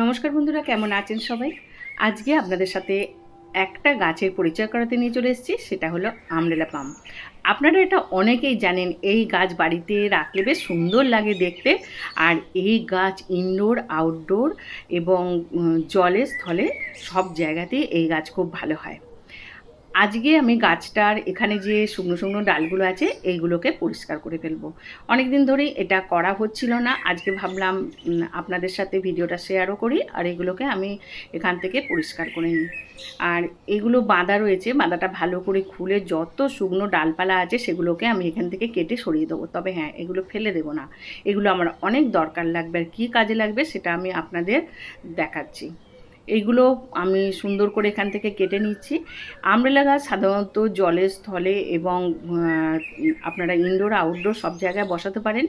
নমস্কার বন্ধুরা, কেমন আছেন সবাই? আজকে আপনাদের সাথে একটা গাছের পরিচয় করাতে নিয়ে চলে এসেছি, সেটা হলো আমরেলা পাম। আপনারা এটা অনেকেই জানেন, এই গাছ বাড়িতে রাখলে বেশ সুন্দর লাগে দেখতে, আর এই গাছ ইনডোর আউটডোর এবং জলে, স্থলে সব জায়গাতেই এই গাছ খুব ভালো হয়। আজকে আমি গাছটার এখানে যে শুকনো শুকনো ডালগুলো আছে, এইগুলোকে পরিষ্কার করে ফেলব। অনেক দিন ধরেই এটা করা হচ্ছিল না। আজকে ভাবলাম আপনাদের সাথে ভিডিওটা শেয়ারও করি আর এগুলোকে আমি এখান থেকে পরিষ্কার করে নিই। আর এগুলো বাঁধা রয়েছে, বাঁধাটা ভালো করে খুলে যত শুকনো ডালপালা আছে সেগুলোকে আমি এখান থেকে কেটে সরিয়ে দেবো। তবে হ্যাঁ এগুলো ফেলে দেবো না। এগুলো আমার অনেক দরকার লাগবে আর কী কাজে লাগবে সেটা আমি আপনাদের দেখাচ্ছি। এইগুলো আমি সুন্দর করে এখান থেকে কেটে নিচ্ছি। আমরেলা গাছ সাধারণত জলের স্থলে এবং আপনারা ইনডোর আউটডোর সব জায়গায় বসাতে পারেন।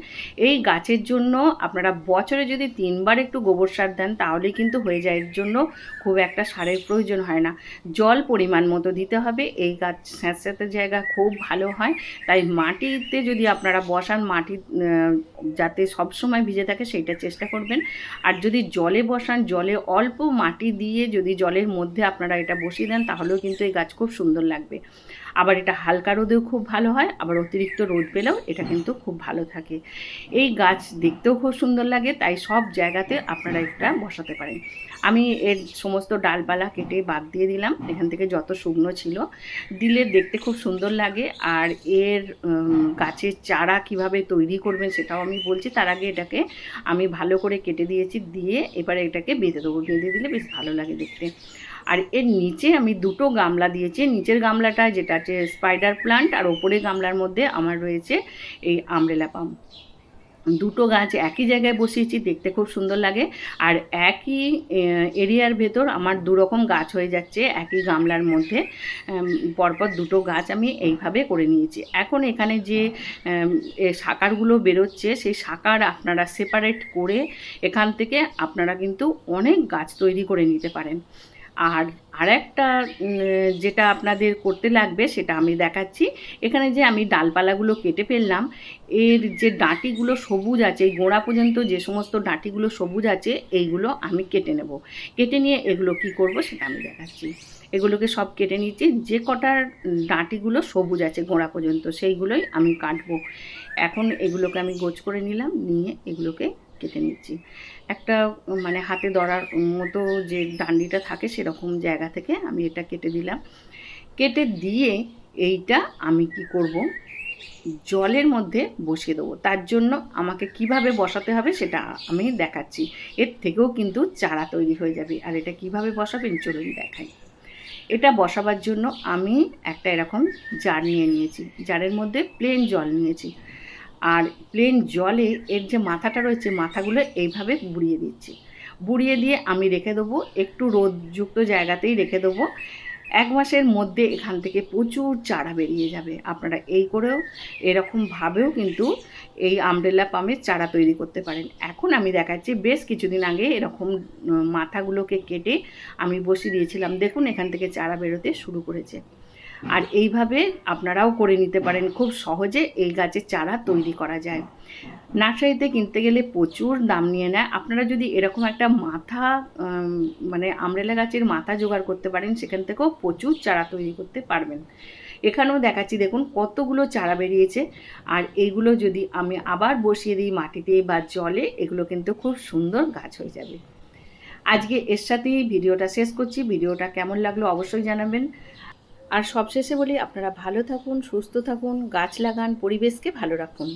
এই গাছের জন্য আপনারা বছরে যদি তিনবার একটু গোবর সার দেন, তাহলে কিন্তু হয়ে যায়। এর জন্য খুব একটা সারের প্রয়োজন হয় না। জল পরিমাণ মতো দিতে হবে। এই গাছ স্যাঁতস্যাঁতে জায়গা খুব ভালো হয়। তাই মাটিতে যদি আপনারা বসান, মাটি যাতে সবসময় ভিজে থাকে, সেইটা চেষ্টা করবেন। আর যদি জলে বসান, জলে অল্প মাটি দিয়ে যদি জলের মধ্যে আপনারা এটা বসিয়ে দেন, তাহলেও কিন্তু এই গাছ খুব সুন্দর লাগবে। আবার এটা হালকা রোদেও খুব ভালো হয়, আবার অতিরিক্ত রোদ পেলেও এটা কিন্তু খুব ভালো থাকে। এই গাছ দেখতেও খুব সুন্দর লাগে, তাই সব জায়গাতে আপনারা এটা বসাতে পারেন। আমি এর সমস্ত ডালপালা কেটে বাদ দিয়ে দিলাম, এখান থেকে যত শুকনো ছিল, দিলে দেখতে খুব সুন্দর লাগে। আর এর গাছের চারা কীভাবে তৈরি করবেন সেটাও আমি বলছি, তার আগে এটাকে আমি ভালো করে কেটে দিয়েছি, দিয়ে এবারে এটাকে বেঁধে দেবো। বেঁধে দিলে বেশ ভালো লাগে দেখতে। আর এর নিচে আমি দুটো গামলা দিয়েছি। নিচের গামলাটা যেটা আছে স্পাইডার প্লান্ট আর ওপরের গামলার মধ্যে আমার রয়েছে এই আমরেলা পাম দুটো গাছ একই জায়গায় বসিয়েছি, দেখতে খুব সুন্দর লাগে। আর একই এরিয়ার ভেতর আমার দু রকম গাছ হয়ে যাচ্ছে একই গামলার মধ্যে। পরপর দুটো গাছ আমি এইভাবে করে নিয়েছি। এখন এখানে যে শাকারগুলো বেরোচ্ছে, সেই শাকার আপনারা সেপারেট করে এখান থেকে আপনারা কিন্তু অনেক গাছ তৈরি করে নিতে পারেন। আর আরেকটা উম, যেটা আপনাদের করতে লাগবে সেটা আমি দেখাচ্ছি। এখানে যে আমি ডালপালাগুলো কেটে ফেললাম এর যে ডাঁটিগুলো সবুজ আছে গোড়া পর্যন্ত যে সমস্ত ডাঁটিগুলো সবুজ আছে এইগুলো আমি কেটে নেব। কেটে নিয়ে এগুলো কি করব সেটা আমি দেখাচ্ছি। এগুলোকে সব কেটে নিচ্ছি যে কটার ডাঁটিগুলো সবুজ আছে গোড়া পর্যন্ত সেইগুলোই আমি কাটবো। এখন এগুলোকে আমি গোছ করে নিলাম নিয়ে এগুলোকে কেটে নিচ্ছি। একটা মানে হাতে ধরার মতো যে ডান্ডিটা থাকে সেরকম জায়গা থেকে আমি এটা কেটে দিলাম। কেটে দিয়ে এইটা আমি কি করব? জলের মধ্যে বসিয়ে দেবো। তার জন্য আমাকে কীভাবে বসাতে হবে সেটা আমি দেখাচ্ছি। এর থেকেও কিন্তু চারা তৈরি হয়ে যাবে। আর এটা কীভাবে বসাবেন? চলুন দেখাই। এটা বসাবার জন্য আমি একটা এরকম জার নিয়ে নিয়েছি। জারের মধ্যে প্লেন জল নিয়েছি। আর প্লেন জলে এর যে মাথাটা রয়েছে, মাথাগুলো এইভাবে বুড়িয়ে দিচ্ছি। বুড়িয়ে দিয়ে আমি রেখে দেবো, একটু রোদযুক্ত জায়গাতেই রেখে দেবো। এক মাসের মধ্যে এখান থেকে প্রচুর চারা বেরিয়ে যাবে। আপনারা এই করেও এরকমভাবেও কিন্তু এই আমব্রেলা পামের চারা তৈরি করতে পারেন। এখন আমি দেখাচ্ছি, বেশ কিছুদিন আগে এরকম মাথাগুলোকে কেটে আমি বসিয়ে দিয়েছিলাম। দেখুন এখান থেকে চারা বেরোতে শুরু করেছে। আর এইভাবে আপনারাও করে নিতে পারেন। খুব সহজে এই গাছের চারা তৈরি করা যায়। নার্সারিতে কিনতে গেলে প্রচুর দাম নিয়ে নেয়। আপনারা যদি এরকম একটা মাথা মানে আমরেলা গাছের মাথা জোগাড় করতে পারেন, সেখান থেকেও প্রচুর চারা তৈরি করতে পারবেন। এখানেও দেখাচ্ছি, দেখুন কতগুলো চারা বেরিয়েছে। আর এইগুলো যদি আমি আবার বসিয়ে দিই মাটিতে বা জলে, এগুলো কিন্তু খুব সুন্দর গাছ হয়ে যাবে। আজকে এর সাথেই ভিডিওটা শেষ করছি। ভিডিওটা কেমন লাগল অবশ্যই জানাবেন। আর সবশেষে বলি আপনারা ভালো থাকুন সুস্থ থাকুন গাছ লাগান পরিবেশকে ভালো রাখুন।